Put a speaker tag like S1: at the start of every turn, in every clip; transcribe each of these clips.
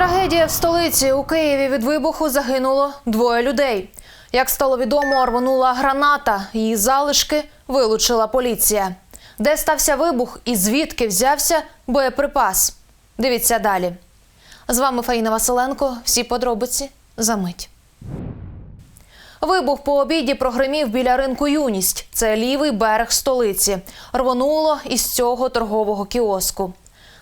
S1: Трагедія в столиці у Києві від вибуху загинуло двоє людей. Як стало відомо, рвонула граната. Її залишки вилучила поліція. Де стався вибух і звідки взявся боєприпас? Дивіться далі. З вами Фаїна Василенко. Всі подробиці за мить. Вибух по обіді прогримів біля ринку Юність. Це лівий берег столиці. Рвонуло із цього торгового кіоску.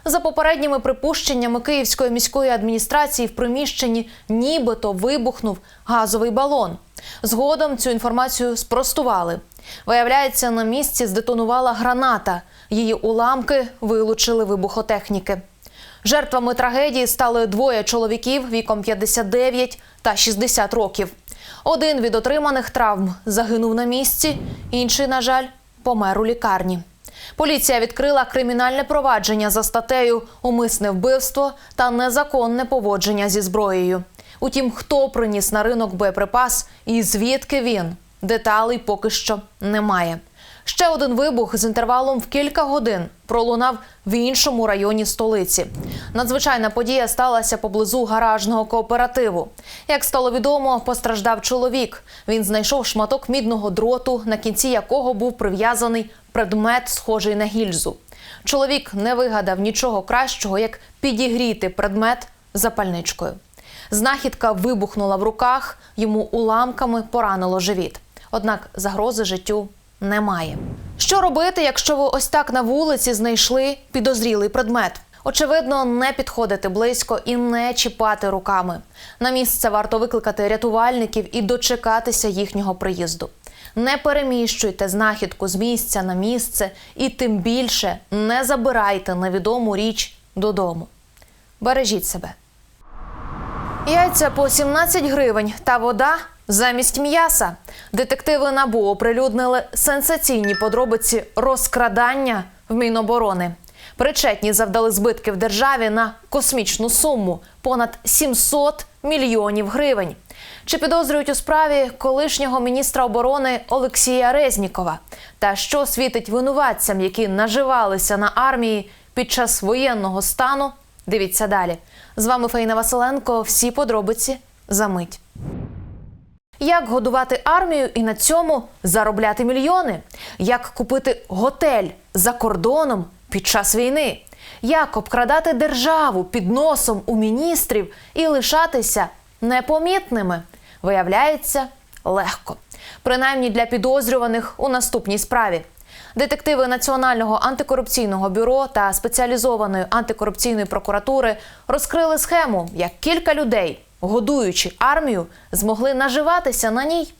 S1: За попередніми припущеннями Київської міської адміністрації в приміщенні нібито вибухнув газовий балон. Згодом цю інформацію спростували. Виявляється, на місці здетонувала граната. Її уламки вилучили вибухотехніки. Жертвами трагедії стали двоє чоловіків віком 59 та 60 років. Один від отриманих травм загинув на місці, інший, на жаль, помер у лікарні. Поліція відкрила кримінальне провадження за статтею Умисне вбивство та незаконне поводження зі зброєю. Утім, хто приніс на ринок боєприпас і звідки він? Деталей поки що немає. Ще один вибух з інтервалом в кілька годин пролунав в іншому районі столиці. Надзвичайна подія сталася поблизу гаражного кооперативу. Як стало відомо, постраждав чоловік. Він знайшов шматок мідного дроту, на кінці якого був прив'язаний предмет, схожий на гільзу. Чоловік не вигадав нічого кращого, як підігріти предмет запальничкою. Знахідка вибухнула в руках, йому уламками поранило живіт. Однак загрози життю немає. Що робити, якщо ви ось так на вулиці знайшли підозрілий предмет? Очевидно, не підходити близько і не чіпати руками. На місце варто викликати рятувальників і дочекатися їхнього приїзду. Не переміщуйте знахідку з місця на місце і тим більше не забирайте невідому річ додому. Бережіть себе. Яйця по 17 гривень та вода замість м'яса. Детективи НАБУ оприлюднили сенсаційні подробиці розкрадання в Міноборони. Причетні завдали збитків державі на космічну суму понад 700 мільйонів гривень. Чи підозрюють у справі колишнього міністра оборони Олексія Резнікова? Та що світить винуватцям, які наживалися на армії під час воєнного стану? Дивіться далі. З вами Фаїна Василенко. Всі подробиці за мить. Як годувати армію і на цьому заробляти мільйони? Як купити готель за кордоном під час війни? Як обкрадати державу під носом у міністрів і лишатися непомітними? Виявляється, легко. Принаймні для підозрюваних у наступній справі. Детективи Національного антикорупційного бюро та спеціалізованої антикорупційної прокуратури розкрили схему, як кілька людей, годуючи армію, змогли наживатися на ній.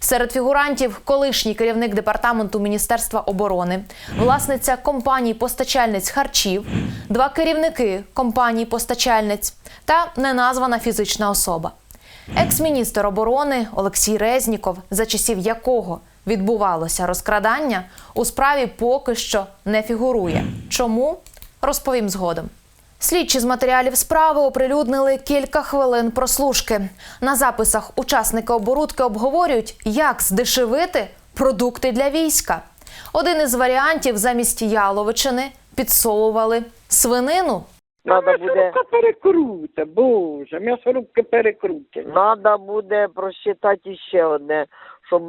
S1: Серед фігурантів колишній керівник департаменту Міністерства оборони, власниця компаній постачальниць харчів, два керівники компаній постачальниць та неназвана фізична особа. Екс-міністр оборони Олексій Резніков, за часів якого відбувалося розкрадання, у справі поки що не фігурує. Чому розповім згодом. Слідчі з матеріалів справи оприлюднили кілька хвилин прослушки. На записах учасники оборудки обговорюють, як здешевити продукти для війська. Один із варіантів замість яловичини підсовували свинину.
S2: Надо буде,
S3: М'ясорубка перекрута, боже, м'ясорубки перекрутять.
S2: надо буде просчитати ще одне, щоб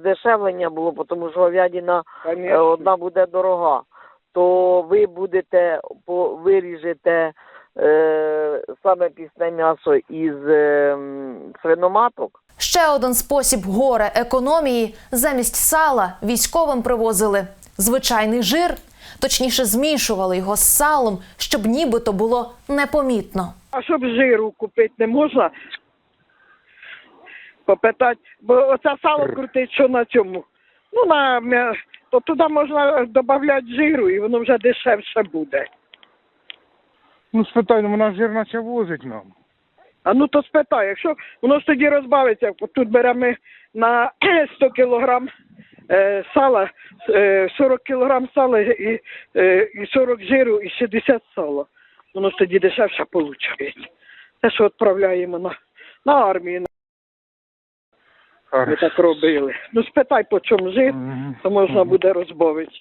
S2: здешевлення було, тому що говядина е,
S3: Конечно.
S2: одна буде дорога. То ви будете по виріжете е, саме пісне м'ясо із е, свиноматок.
S1: Ще один спосіб горе економії замість сала військовим привозили звичайний жир, точніше змішували його з салом, щоб нібито було непомітно.
S3: А щоб жиру купити не можна? Попитати, бо оце сало крутить, що на цьому. Ну, на м'я- то туди можна додати жиру, і воно вже дешевше буде.
S4: Ну, спитай, ну вона жир наче возить нам.
S3: А ну то спитай, якщо воно ж тоді розбавиться, тут беремо на 100 кілограм е, сала, е, 40 кілограм сала і, е, і 40 жиру, і 60 сала. Воно ж тоді дешевше виходить. Те, що відправляємо на, на армію, ми так робили. Ну спитай, по чому
S4: Мгм.
S3: то можна буде розбавити.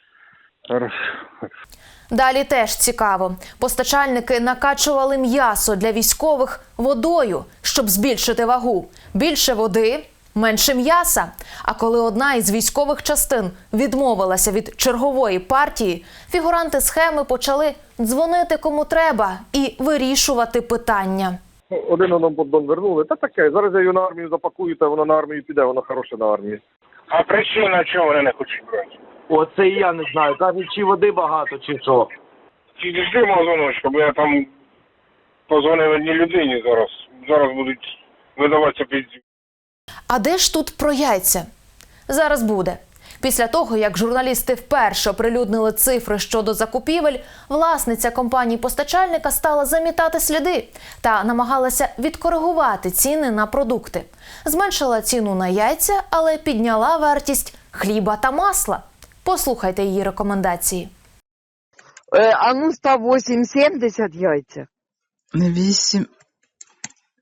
S1: Далі теж цікаво. Постачальники накачували м'ясо для військових водою, щоб збільшити вагу. Більше води, менше м'яса. А коли одна із військових частин відмовилася від чергової партії, фігуранти схеми почали дзвонити кому треба і вирішувати питання.
S5: Один нам поддон вернули. Та таке, зараз я її на армію запакую, та вона на армію піде, вона хороша на армії.
S6: А причина чого вони не хочуть брати?
S2: Оце і я не знаю. Кажуть, чи води багато, чи що.
S6: Підійшли мого дзвоночка, бо я там позвонив одній людині зараз. Зараз будуть видаватися під
S1: А де ж тут про яйця? Зараз буде. Після того, як журналісти вперше оприлюднили цифри щодо закупівель, власниця компанії постачальника стала замітати сліди та намагалася відкоригувати ціни на продукти. Зменшила ціну на яйця, але підняла вартість хліба та масла. Послухайте її рекомендації.
S2: Е, а ну став 8,70 яйця.
S7: Вісім.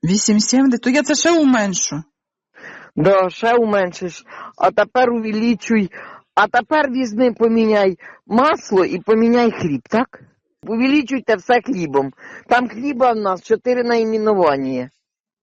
S7: Вісім сімдесят, то я це ще уменшу.
S2: Да, ще уменшиш. А тепер увеличуй. А тепер візьми, поміняй масло і поміняй хліб, так? Увеличуйте все хлібом. Там хліба в нас чотири найменування.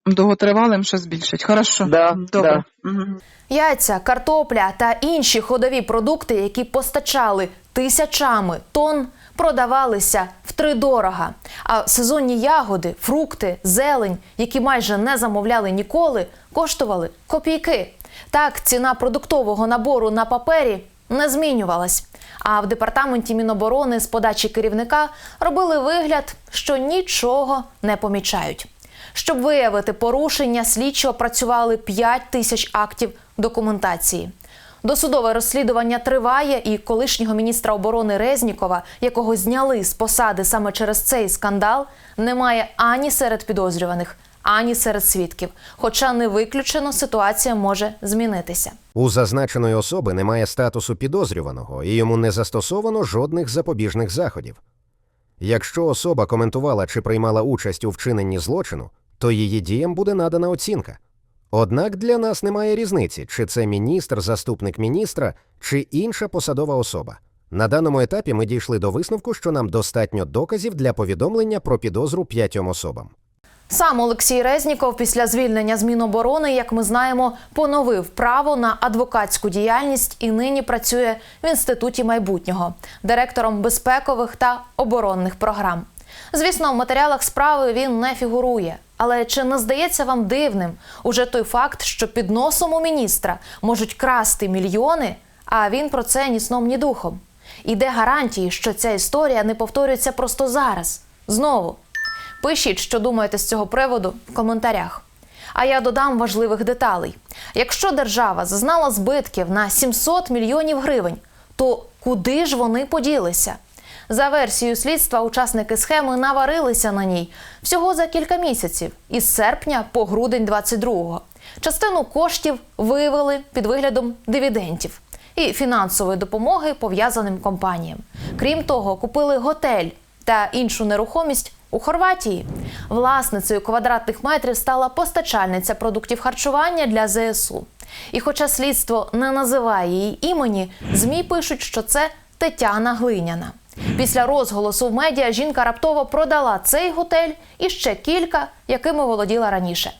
S7: Довготривалим ще збільшить. Хорошо.
S2: Да,
S7: Добре. Мгм.
S1: Яйця, картопля та інші ходові продукти, які постачали тисячами тонн, продавалися втридорога. А сезонні ягоди, фрукти, зелень, які майже не замовляли ніколи, коштували копійки. Так, ціна продуктового набору на папері не змінювалась. А в департаменті Міноборони з подачі керівника робили вигляд, що нічого не помічають. Щоб виявити порушення, слідчі опрацювали 5 тисяч актів документації. Досудове розслідування триває, і колишнього міністра оборони Резнікова, якого зняли з посади саме через цей скандал, немає ані серед підозрюваних, ані серед свідків. Хоча не виключено, ситуація може змінитися.
S8: У зазначеної особи немає статусу підозрюваного і йому не застосовано жодних запобіжних заходів. Якщо особа коментувала чи приймала участь у вчиненні злочину, то її діям буде надана оцінка. Однак для нас немає різниці, чи це міністр, заступник міністра, чи інша посадова особа. На даному етапі ми дійшли до висновку, що нам достатньо доказів для повідомлення про підозру п'ятьом особам.
S1: Сам Олексій Резніков після звільнення з Міноборони, як ми знаємо, поновив право на адвокатську діяльність і нині працює в інституті майбутнього директором безпекових та оборонних програм. Звісно, в матеріалах справи він не фігурує. Але чи не здається вам дивним уже той факт, що під носом у міністра можуть красти мільйони, а він про це ні сном, ні духом? І де гарантії, що ця історія не повторюється просто зараз? Знову Пишіть, що думаєте з цього приводу в коментарях. А я додам важливих деталей. Якщо держава зазнала збитків на 700 мільйонів гривень, то куди ж вони поділися? За версією слідства, учасники схеми наварилися на ній всього за кілька місяців із серпня по грудень 22-го. Частину коштів вивели під виглядом дивідендів і фінансової допомоги пов'язаним компаніям. Крім того, купили готель та іншу нерухомість у Хорватії. Власницею квадратних метрів стала постачальниця продуктів харчування для ЗСУ. І хоча слідство не називає її імені, ЗМІ пишуть, що це Тетяна Глиняна. Після розголосу в медіа жінка раптово продала цей готель і ще кілька, якими володіла раніше.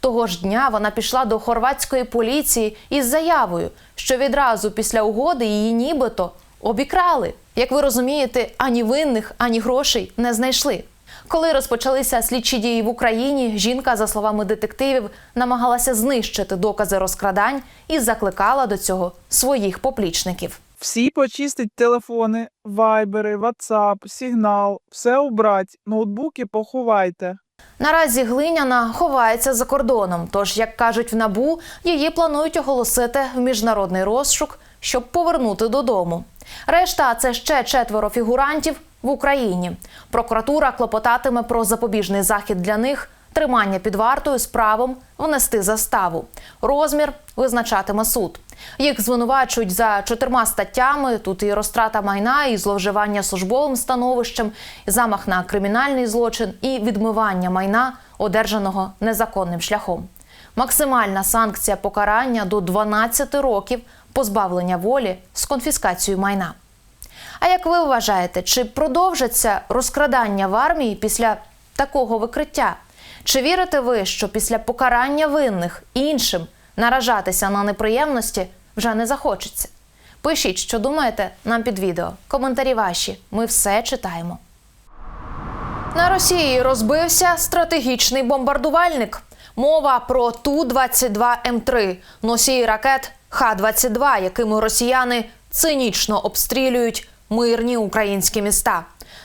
S1: Того ж дня вона пішла до хорватської поліції із заявою, що відразу після угоди її нібито обікрали. Як ви розумієте, ані винних, ані грошей не знайшли. Коли розпочалися слідчі дії в Україні, жінка, за словами детективів, намагалася знищити докази розкрадань і закликала до цього своїх поплічників.
S9: Всі почистить телефони, вайбери, ватсап, сигнал, все убрать, ноутбуки поховайте.
S1: Наразі глиняна ховається за кордоном. Тож, як кажуть в набу, її планують оголосити в міжнародний розшук, щоб повернути додому. Решта це ще четверо фігурантів в Україні. Прокуратура клопотатиме про запобіжний захід для них, тримання під вартою з правом внести заставу. Розмір визначатиме суд. Їх звинувачують за чотирма статтями. Тут і розтрата майна, і зловживання службовим становищем, і замах на кримінальний злочин, і відмивання майна, одержаного незаконним шляхом. Максимальна санкція покарання до 12 років позбавлення волі з конфіскацією майна. А як ви вважаєте, чи продовжаться розкрадання в армії після такого викриття? Чи вірите ви, що після покарання винних іншим наражатися на неприємності вже не захочеться? Пишіть, що думаєте, нам під відео. Коментарі ваші. Ми все читаємо. На Росії розбився стратегічний бомбардувальник. Мова про Ту-22М3 – носій ракет Х-22, якими росіяни цинічно обстрілюють мирні українські міста.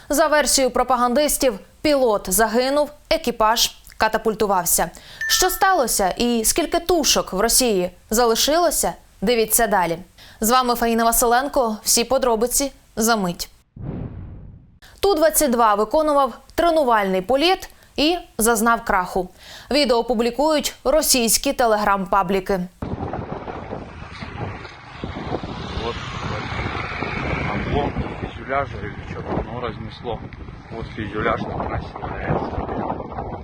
S1: За версією пропагандистів, пілот загинув, екіпаж катапультувався. Що сталося і скільки тушок в Росії залишилося? Дивіться далі. З вами Фаїна Василенко. Всі подробиці за мить. Ту-22 виконував тренувальний політ і зазнав краху. Відео публікують російські телеграм-пабліки.
S10: Облом фюзеляжа или что-то оно разнесло. Вот фюзеляж у является.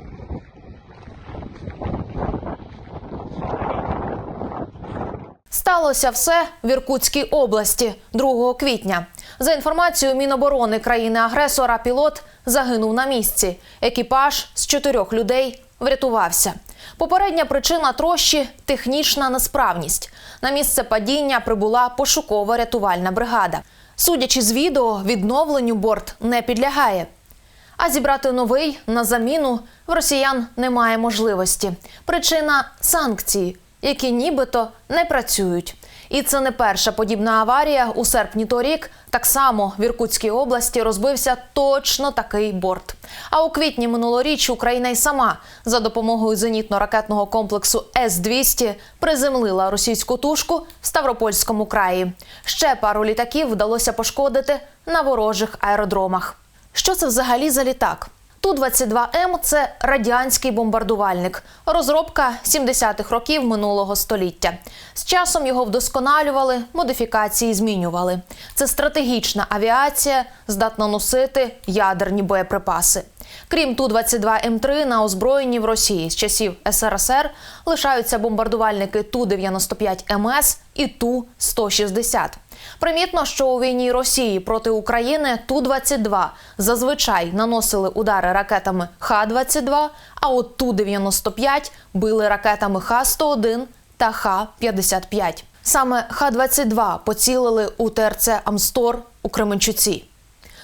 S1: Сталося все в Іркутській області 2 квітня. За інформацією Міноборони країни-агресора, пілот загинув на місці. Екіпаж з чотирьох людей врятувався. Попередня причина трощі технічна несправність. На місце падіння прибула пошуково-рятувальна бригада. Судячи з відео, відновленню борт не підлягає. А зібрати новий на заміну в росіян немає можливості. Причина санкції, які нібито не працюють. І це не перша подібна аварія. У серпні торік так само в Іркутській області розбився точно такий борт. А у квітні минулоріч Україна й сама за допомогою зенітно-ракетного комплексу С-200 приземлила російську тушку в Ставропольському краї. Ще пару літаків вдалося пошкодити на ворожих аеродромах. Що це взагалі за літак? Ту-22М – це радянський бомбардувальник, розробка 70-х років минулого століття. З часом його вдосконалювали, модифікації змінювали. Це стратегічна авіація, здатна носити ядерні боєприпаси. Крім Ту-22М3 на озброєнні в Росії з часів СРСР лишаються бомбардувальники Ту-95МС і Ту-160. Примітно, що у війні Росії проти України Ту-22 зазвичай наносили удари ракетами Х-22, а от Ту-95 били ракетами Х-101 та Х-55. Саме Х-22 поцілили у ТРЦ Амстор у Кременчуці.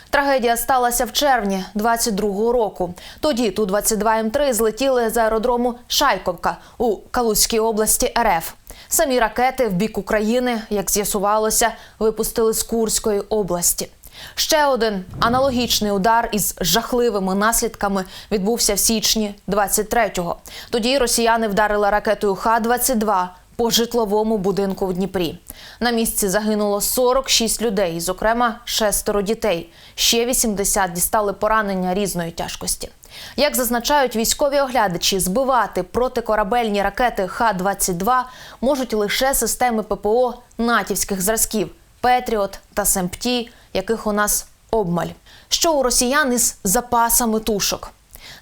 S1: Трагедія сталася в червні 22-го року. Тоді ту 22 М3 злетіли з аеродрому Шайковка у Калузькій області РФ. Самі ракети в бік України, як з'ясувалося, випустили з Курської області. Ще один аналогічний удар із жахливими наслідками відбувся в січні 23-го. Тоді росіяни вдарили ракетою Х-22 по житловому будинку в Дніпрі. На місці загинуло 46 людей, зокрема шестеро дітей. Ще 80 дістали поранення різної тяжкості. Як зазначають військові оглядачі, збивати протикорабельні ракети Х-22 можуть лише системи ППО натівських зразків Петріот та Семпті, яких у нас обмаль. Що у росіян із запасами тушок?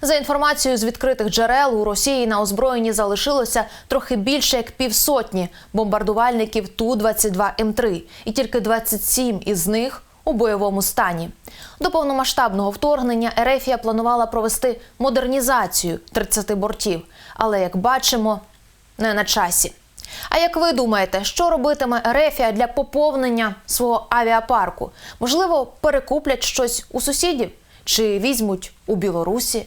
S1: За інформацією з відкритих джерел, у Росії на озброєнні залишилося трохи більше як півсотні бомбардувальників Ту-22М3, і тільки 27 із них у бойовому стані. До повномасштабного вторгнення Ерефія планувала провести модернізацію 30 бортів, але як бачимо, не на часі. А як ви думаєте, що робитиме Ерефія для поповнення свого авіапарку? Можливо, перекуплять щось у сусідів чи візьмуть у Білорусі?